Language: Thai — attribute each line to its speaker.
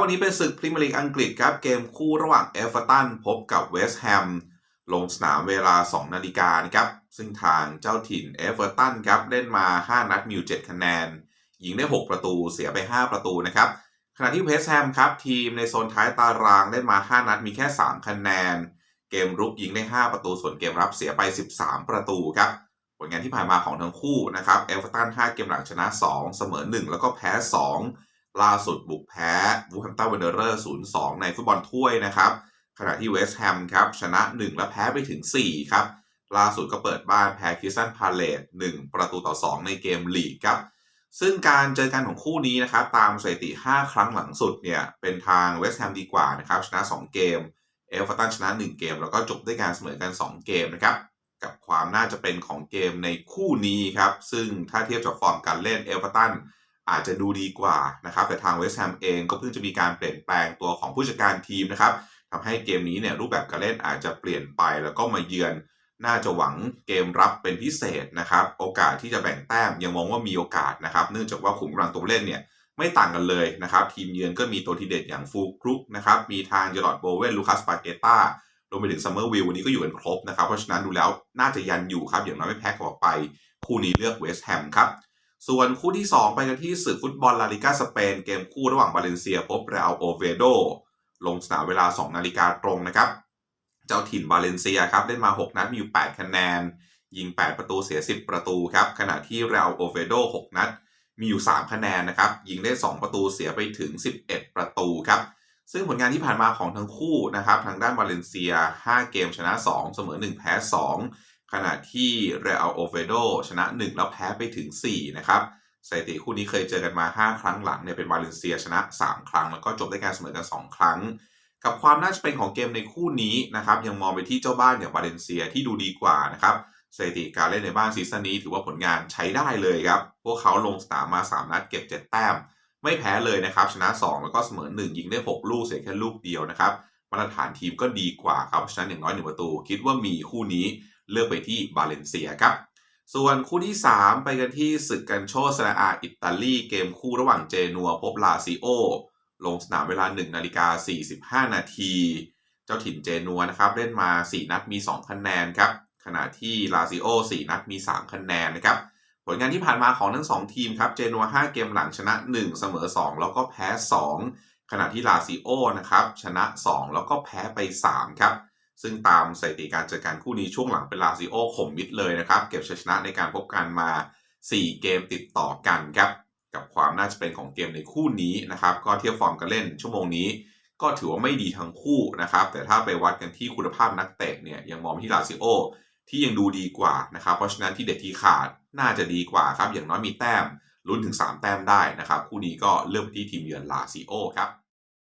Speaker 1: วันนี้เป็นศึกพรีเมียร์ลีกอังกฤษครับ เกมคู่ระหว่างเอฟเวอร์ตันพบกับเวสต์แฮมลงสนามเวลา 2 นาฬิกานะครับ ซึ่งทางเจ้าถิ่นเอฟเวอร์ตันครับ เล่นมา 5 นัดมีอยู่7คะแนน ยิงได้ 6 ประตูเสียไป 5 ประตูนะครับ ขณะที่เวสต์แฮมครับ ทีมในโซนท้ายตารางเล่นมา 5 นัดมีแค่ 3 คะแนน เกมรุกยิงได้ 5 ประตูส่วนเกมรับเสียไป 13 ประตูครับผลงานที่ผ่านมาของทั้งคู่นะครับเอฟเวอร์ตัน5เกมหลังชนะ 2 เสมอ 1 แล้วก็แพ้ 2 ล่าสุดบุกแพ้วูแฮมตันวันเดอร์เรอร์0-2 ในฟุตบอลถ้วยนะครับ ขณะที่เวสต์แฮมครับชนะ 1 และแพ้ไปถึง 4 ครับ ล่าสุดก็เปิดบ้านแพ้คิสตันพาเลต1 ประตูต่อ 2 ในเกมลีกครับซึ่งการเจอกันของคู่นี้นะครับตามสถิติ 5 ครั้งหลังสุดเนี่ยเป็นทางเวสต์แฮมดีกว่านะครับชนะ 2 เกม เอเวอร์ตันชนะ 1 เกม แล้วก็จบด้วยการเสมอกัน 2 เกมนะครับกับความน่าจะเป็นของเกมในคู่นี้ครับซึ่งถ้าเทียบจากฟอร์มการเล่นเอเวอร์ตัน อาจจะดูดีกว่านะครับ แต่ทางเวสต์แฮมเองก็เพิ่งจะมีการเปลี่ยนแปลงตัวของผู้จัดการทีมนะครับทำให้เกมนี้เนี่ยรูปแบบการเล่นอาจจะเปลี่ยนไปแล้วก็มาเยือนน่าจะหวังเกมรับเป็นพิเศษนะครับ โอกาสที่จะแบ่งแต้มยังมองว่ามีโอกาสนะครับ เนื่องจากว่าขุมกำลังตัวเล่นเนี่ยไม่ต่างกันเลยนะครับ ทีมเยือนก็มีตัวทีเด็ดอย่างฟูครุกนะครับ มีทางเจอร์ดโบเวนลูคัสปาเกต้ารวมไปถึงซัมเมอร์วิลวันนี้ก็อยู่กันครบนะครับ เพราะฉะนั้นดูแล้วน่าจะยันอยู่ครับ อย่างน้อยไม่แพ้ออกไป คู่นี้เลือกเวสต์แฮมครับ ส่วนคู่ที่ 2 ไปกันที่ศึกฟุตบอลลาลิกาสเปน เกมคู่ระหว่างบาเลนเซียพบเรอัลโอเวโดลงสนามเวลา 2 นาฬิกาตรงนะครับ เจ้าถิ่นบาเลนเซียครับเล่นมา 6 นัดมีอยู่ 8 คะแนน ยิง 8 ประตูเสีย 10 ประตูครับ ขณะที่เรอัลโอเวโด6นัด มีอยู่ 3 คะแนนนะครับ ยิงได้ 2 ประตูเสียไปถึง 11 ประตูครับ ซึ่งผลงานที่ผ่านมาของทั้งคู่นะครับ ทางด้านบาเลนเซีย 5 เกมชนะ 2 เสมอ 1 แพ้ 2 ขณะที่เรอัลโอเวโดชนะ 1 แล้วแพ้ไปถึง 4 นะครับสถิติคู่นี้เคยเจอกันมา 5 ครั้งหลังเนี่ยเป็นบาเลนเซียชนะ 3 ครั้ง แล้วก็จบด้วยการเสมอกัน 2 ครั้ง กับความน่าจะเป็นของเกมในคู่นี้นะครับยังมองไปที่เจ้าบ้านอย่างบาเลนเซียที่ดูดีกว่านะครับสถิติการเล่นในบ้านซีซั่นนี้ถือว่าผลงานใช้ได้เลยครับ พวกเขาลงสนามมา 3 นัดเก็บ 7 แต้ม ไม่แพ้เลยนะครับชนะ 2 แล้วก็เสมอ 1 ยิงได้ 6 ลูกเสียแค่ลูกเดียวนะครับมาตรฐานทีมก็ดีกว่าครับเพราะฉะนั้นอย่างน้อย1ประตู คิดว่ามีคู่นี้ เลือกไปที่บาเลนเซียครับ ส่วนคู่ที่ 3 ไปกันที่ศึกกันโชซาอาอิตาลีเกมคู่ระหว่างเจนัวพบลาซิโอ ลงสนามเวลา 1 นาฬิกา 45 นาที เจ้าถิ่นเจนัวนะครับเล่นมา 4 นัดมี 2 คะแนนครับ ขณะที่ลาซิโอ 4 นัดมี 3 คะแนนนะครับผลงานที่ผ่านมาของทั้ง 2 ทีมครับ เจนัว5เกมหลังชนะ 1 เสมอ 2 แล้วก็แพ้ 2 ขณะที่ลาซิโอนะครับชนะ 2 แล้วก็แพ้ไป 3 ครับ ซึ่งตามสถิติการเจอกันคู่นี้ช่วงหลังเป็นลาซิโอข่มมิดเลยนะครับ เก็บชัยชนะในการพบกันมา 4 เกมติดต่อกันครับ กับความน่าจะเป็นของเกมในคู่นี้นะครับ ก็เทียบฟอร์มกันเล่นชั่วโมงนี้ ก็ถือว่าไม่ดีทั้งคู่นะครับ แต่ถ้าไปวัดกันที่คุณภาพนักเตะเนี่ยยังมองไปที่ลาซิโอที่ยังดูดีกว่านะครับ เพราะฉะนั้นที่เด็ดที่ขาดน่าจะดีกว่าครับ อย่างน้อยมีแต้มลุ้นถึง 3 แต้มได้นะครับ คู่นี้ก็เลือกไปที่ทีมเยือนลาซิโอครับ